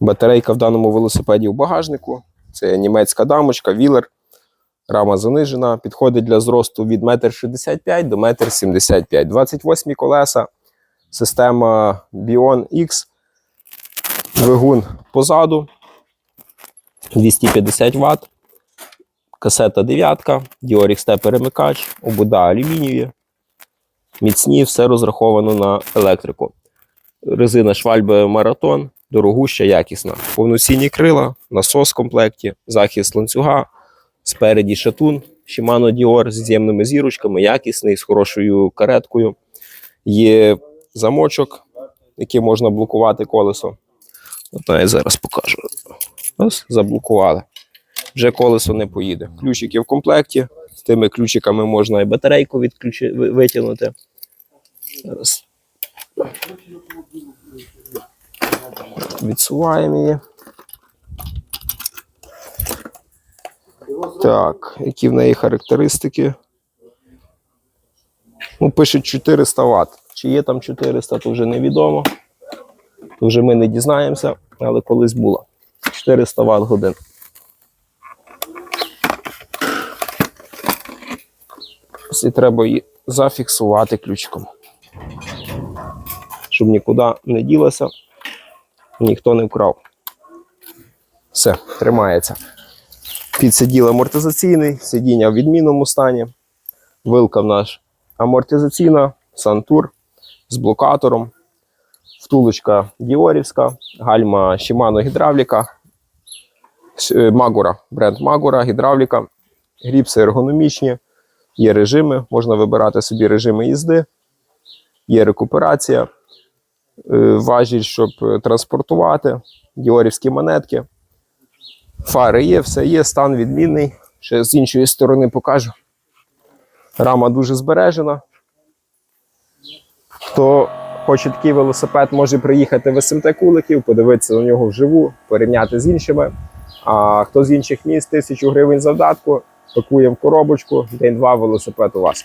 Батарейка в даному велосипеді в багажнику. Це німецька дамочка, вілер. Рама занижена. Підходить для зросту від 1,65 до 1,75 м. 28 колеса. Система Bion X. Двигун позаду. 250 Вт. Касета 9, Dior XT перемикач, обуда алюмінієві. Міцні, все розраховано на електрику. Резина Швальбе Маратон, дорогуща, якісна. Повноцінні крила, насос в комплекті, захист ланцюга, спереді шатун, Shimano Dior з з'ємними зірочками, якісний, з хорошою кареткою. Є замочок, яким можна блокувати колесо. От я зараз покажу. Ось, заблокували. Вже колесо не поїде. Ключики в комплекті. З тими ключиками можна і батарейку відключи, витягнути. Зараз. Відсуваємо її. Так, які в неї характеристики? Ну, пише 400 Вт. Чи є там 400, то вже невідомо. То вже ми не дізнаємося, але колись було. 400 Вт годин. І треба її зафіксувати ключиком. Щоб нікуди не ділося, ніхто не вкрав. Все, тримається. Підсиділ амортизаційний, сидіння в відмінному стані. Вилка в наш амортизаційна, сантур з блокатором. Втулочка Діорівська, гальма Shimano гідравліка, е, Магура, бренд Магура, гідравліка, гріпси ергономічні, є режими, можна вибирати собі режими їзди, є рекуперація, важіль, щоб е, транспортувати, діорівські монетки. Фари є, все є, стан відмінний. Ще з іншої сторони покажу. Рама дуже збережена. Хто хоче такий велосипед, може приїхати в СМТ Куликів, подивитися на нього вживу, порівняти з іншими. А хто з інших міст, тисячу гривень завдатку, пакуємо в коробочку, день-два велосипед у вас.